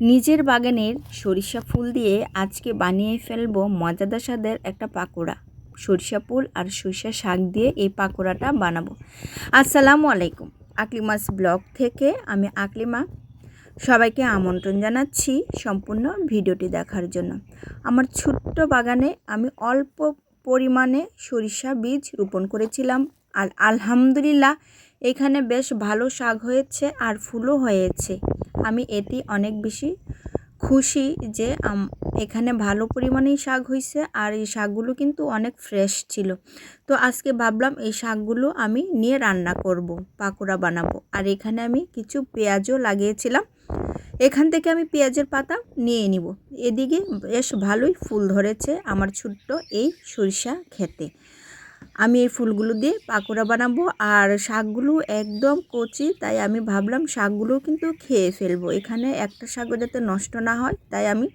নিজের বাগানের সরিষা ফুল দিয়ে আজকে বানিয়ে ফেলব মজাদার স্বাদের একটা পাকোড়া। সরিষা ফুল আর সরিষা শাক দিয়ে এই পাকোড়াটা বানাবো। আসসালামু আলাইকুম। আকলিমাস ব্লগ থেকে আমি আকলিমা। সবাইকে আমন্ত্রণ জানাচ্ছি সম্পূর্ণ ভিডিওটি দেখার জন্য। আমার ছোট্ট বাগানে আমি অল্প পরিমাণে সরিষা বীজ রোপণ করেছিলাম আর আলহামদুলিল্লাহ এখানে বেশ ভালো শাক হয়েছে আর ফুলও হয়েছে। আমি এটি অনেক বেশি খুশি যে এখানে ভালো পরিমাণেই শাক হয়েছে আর এই শাকগুলো কিন্তু অনেক ফ্রেশ ছিল। তো আজকে ভাবলাম এই শাকগুলো আমি নিয়ে রান্না করব, পাকোড়া বানাবো। আর এখানে আমি কিছু পেঁয়াজও লাগিয়েছিলাম। এখান থেকে আমি পেঁয়াজের পাতা নিয়ে নিব। এদিকে বেশ ভালোই ফুল ধরেছে আমার ছোট্ট এই সরিষা খেতে আমি এই ফুলগুলো দিয়ে পাকোড়া বানাবো আর শাকগুলো একদম কচি, তাই আমি ভাবলাম শাকগুলো কিন্তু খেয়ে ফেলব। এখানে একটা শাকও যাতে নষ্ট না হয়, তাই আমি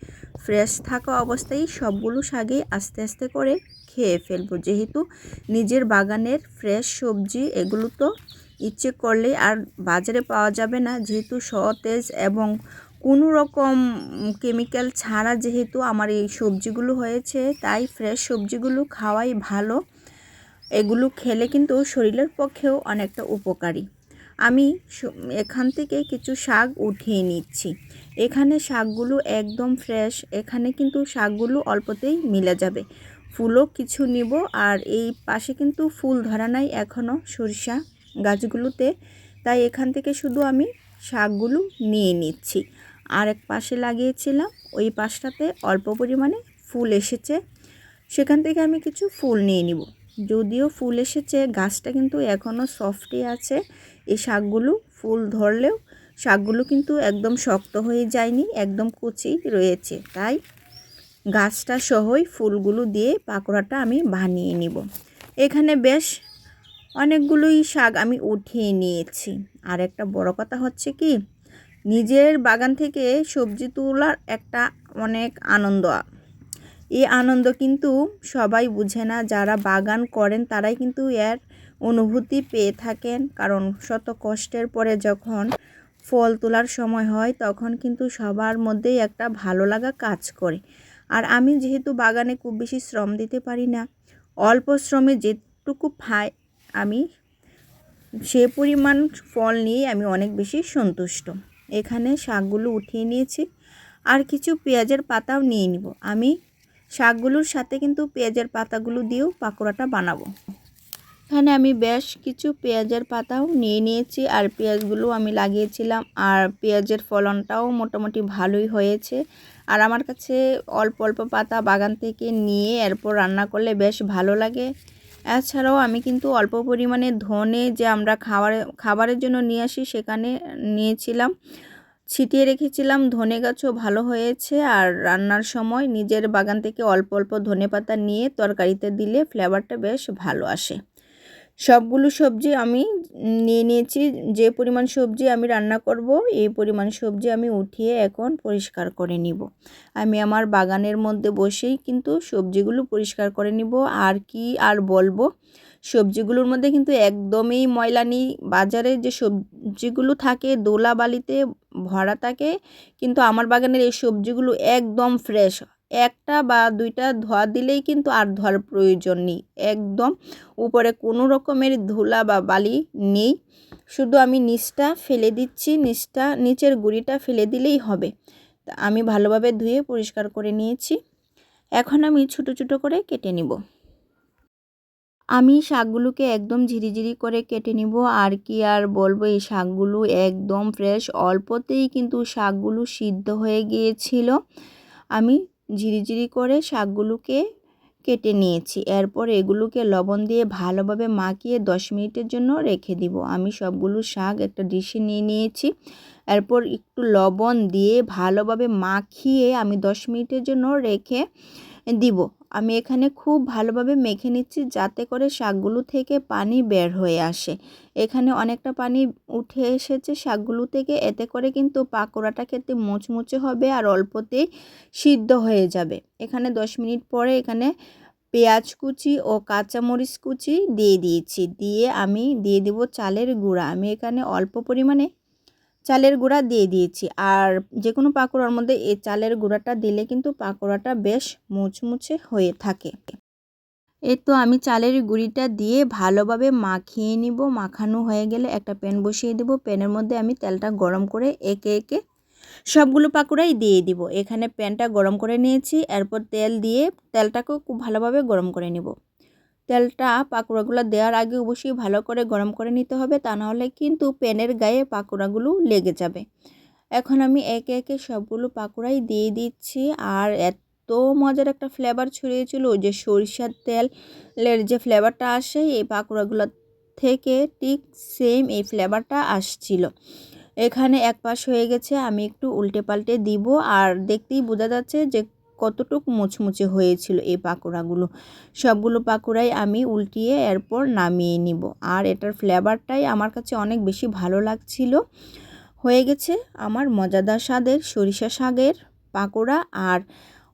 ফ্রেশ থাকা অবস্থায় সবগুলো শাকই আস্তে আস্তে করে খেয়ে ফেলব। যেহেতু নিজের বাগানের ফ্রেশ সবজি, এগুলো তো ইচ্ছে করলে আর বাজারে পাওয়া যাবে না। যেহেতু সতেজ এবং কোনো রকম কেমিক্যাল ছাড়া যেহেতু আমার এই সবজিগুলো হয়েছে, তাই ফ্রেশ সবজিগুলো খাওয়াই ভালো। এগুলো খেলে কিন্তু শরীরের পক্ষেও অনেকটা উপকারী। আমি এখান থেকে কিছু শাক উঠিয়ে নিচ্ছি। এখানে শাকগুলো একদম ফ্রেশ এখানে কিন্তু শাকগুলো অল্পতেই মিলে যাবে। ফুলও কিছু নিব আর এই পাশে কিন্তু ফুল ধরা নাই এখনও সরিষা গাছগুলোতে। তাই এখান থেকে শুধু আমি শাকগুলো নিয়ে নিচ্ছি। আর এক পাশে লাগিয়েছিলাম, ওই পাশটাতে অল্প পরিমাণে ফুল এসেছে। সেখান থেকে আমি কিছু ফুল নিয়ে নিব। যদিও ফুল এসেছে, গাছটা কিন্তু এখনও সফটই আছে। এই শাকগুলো ফুল ধরলেও শাকগুলো কিন্তু একদম শক্ত হয়ে যায়নি, একদম কুচি রয়েছে। তাই গাছটা সহই ফুলগুলো দিয়ে পাকোড়াটা আমি বানিয়ে নিব। এখানে বেশ অনেকগুলোই শাক আমি উঠিয়ে নিয়েছি। আর একটা বড় কথা হচ্ছে কি, নিজের বাগান থেকে সবজি তোলার একটা অনেক আনন্দ এই আনন্দ কিন্তু সবাই বুঝে না। যারা বাগান করেন, তারাই কিন্তু এর অনুভূতি পেয়ে থাকেন। কারণ শত কষ্টের পরে যখন ফল তোলার সময় হয়, তখন কিন্তু সবার মধ্যেই একটা ভালো লাগা কাজ করে। আর আমি যেহেতু বাগানে খুব বেশি শ্রম দিতে পারি না, অল্প শ্রমে যেটুকু পাই আমি, সে পরিমাণ ফল নিয়ে আমি অনেক বেশি সন্তুষ্ট। এখানে শাকগুলো উঠিয়ে নিয়েছি, আর কিছু পেঁয়াজের পাতাও নিয়ে নিব। আমি শাকগুলোর সাথে কিন্তু পেঁয়াজের পাতাগুলো দিয়েও পাকোড়াটা বানাবো। এখানে আমি বেশ কিছু পেঁয়াজের পাতাও নিয়ে নিয়েছি আর পেঁয়াজগুলো আমি লাগিয়েছিলাম আর পেঁয়াজের ফলনটাও মোটামুটি ভালোই হয়েছে। আর আমার কাছে অল্প অল্প পাতা বাগান থেকে নিয়ে এরপর রান্না করলে বেশ ভালো লাগে। এছাড়াও আমি কিন্তু অল্প পরিমাণে ধনে যে আমরা খাবার খাবারের জন্য নিয়ে আসি সেখানে নিয়েছিলাম। ছিটিয়ে রেখেছিলাম, ধনে গাছও ভালো হয়েছে। আর রান্নার সময় নিজের বাগান থেকে অল্প অল্প ধনে পাতা নিয়ে তরকারিতে দিলে ফ্লেভারটা বেশ ভালো আসে। সবগুলো সবজি আমি নিয়ে নিয়েছি। যে পরিমাণ সবজি আমি রান্না করব, এই পরিমাণ সবজি আমি উঠিয়ে এখন পরিষ্কার করে নিব। আমি আমার বাগানের মধ্যে বসেই কিন্তু সবজিগুলো পরিষ্কার করে নিব। আর কি আর বলব, সবজিগুলোর মধ্যে কিন্তু একদমই ময়লা নেই। বাজারে যে সবজিগুলো থাকে দোলা বালিতে ভরা থাকে, কিন্তু আমার বাগানের এই সবজিগুলো একদম ফ্রেশ একটা বা দুইটা ধোয়া দিলেই কিন্তু আর ধোয়ার প্রয়োজন নেই। একদম উপরে কোনো রকমের ধুলা বা বালি নেই। শুধু আমি নিচটা ফেলে দিচ্ছি, নিচটা, নিচের গুঁড়িটা ফেলে দিলেই হবে। তা আমি ভালোভাবে ধুয়ে পরিষ্কার করে নিয়েছি। এখন আমি ছোটো ছোটো করে কেটে নিব। আমি শাকগুলোকে একদম ঝিরিঝিরি করে কেটে নিব। আর কি আর বলব, এই শাকগুলো একদম ফ্রেশ অল্পতেই কিন্তু শাকগুলো সিদ্ধ হয়ে গিয়েছিল। আমি ঝিরিঝিরি করে শাকগুলোকে কেটে নিয়েছি। এরপর এগুলোকে লবণ দিয়ে ভালোভাবে মাখিয়ে দশ মিনিটের জন্য রেখে দিব। আমি সবগুলো শাক একটা ডিশে নিয়ে নিয়েছি। এরপর একটু লবণ দিয়ে ভালোভাবে মাখিয়ে আমি দশ মিনিটের জন্য রেখে দিব। আমি এখানে খুব ভালোভাবে মেখে নিচ্ছি যাতে করে শাকগুলো থেকে পানি বের হয়ে আসে। এখানে অনেকটা পানি উঠে এসেছে শাকগুলো থেকে, এতে করে কিন্তু পাকোড়াটা খেতে মুচমুচে হবে আর অল্পতেই সিদ্ধ হয়ে যাবে। এখানে দশ মিনিট পরে এখানে পেঁয়াজ কুচি ও কাঁচামরিচ কুচি দিয়ে দিয়েছি। দিয়ে আমি দিয়ে দেব চালের গুঁড়া। আমি এখানে অল্প পরিমাণে চালের গুঁড়া দিয়ে দিয়েছি। আর যে কোনো পাকোড়ার মধ্যে এই চালের গুঁড়াটা দিলে কিন্তু পাকোড়াটা বেশ মুচমুচে হয়ে থাকে। এই তো আমি চালের গুঁড়িটা দিয়ে ভালোভাবে মাখিয়ে নিব। মাখানো হয়ে গেলে একটা প্যান বসিয়ে দেব। প্যানের মধ্যে আমি তেলটা গরম করে একে একে সবগুলো পাকোড়াই দিয়ে দিব। এখানে প্যানটা গরম করে নিয়েছি। এরপর তেল দিয়ে তেলটাকেও খুব ভালোভাবে গরম করে নিব। তেলটা পাকোড়াগুলো দেওয়ার আগে অবশ্যই ভালো করে গরম করে নিতে হবে, তা নাহলে কিন্তু প্যানের গায়ে পাকোড়াগুলো লেগে যাবে। এখন আমি একে একে সবগুলো পাকোড়াই দিয়ে দিচ্ছি, আর এত মজার একটা ফ্লেভার ছড়িয়েছিল যে সরিষার তেলের যে ফ্লেভারটা আসে, এই পাকোড়াগুলো থেকে ঠিক সেম এই ফ্লেভারটা আসছিল। এখানে এক পাশ হয়ে গেছে, আমি একটু উল্টে পাল্টে দিব, আর দেখতেই বোঝা যাচ্ছে যে কতটুক মুচমুচে হয়েছিল এই পাকোড়াগুলো? সবগুলো পাকোড়াই আমি উল্টিয়ে এরপর নামিয়ে নিব। আর এটার ফ্লেভারটাই আমার কাছে অনেক বেশি ভালো লাগছিল। হয়ে গেছে আমার মজাদার স্বাদের সরিষা শাকের পাকোড়া। আর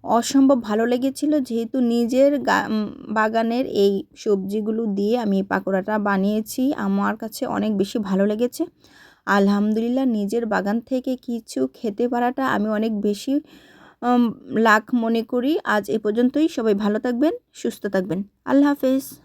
অসম্ভব ভালো লেগেছিল যেহেতু নিজের বাগানের এই সবজিগুলো দিয়ে আমি এই পাকোড়াটা বানিয়েছি। আমার কাছে অনেক বেশি ভালো লেগেছে। আলহামদুলিল্লাহ নিজের বাগান থেকে কিছু খেতে পারাটা আমি অনেক বেশি লাখ মনে করি। আজ এ পর্যন্তই। সবাই ভালো থাকবেন সুস্থ থাকবেন। আল্লাহ হাফেজ।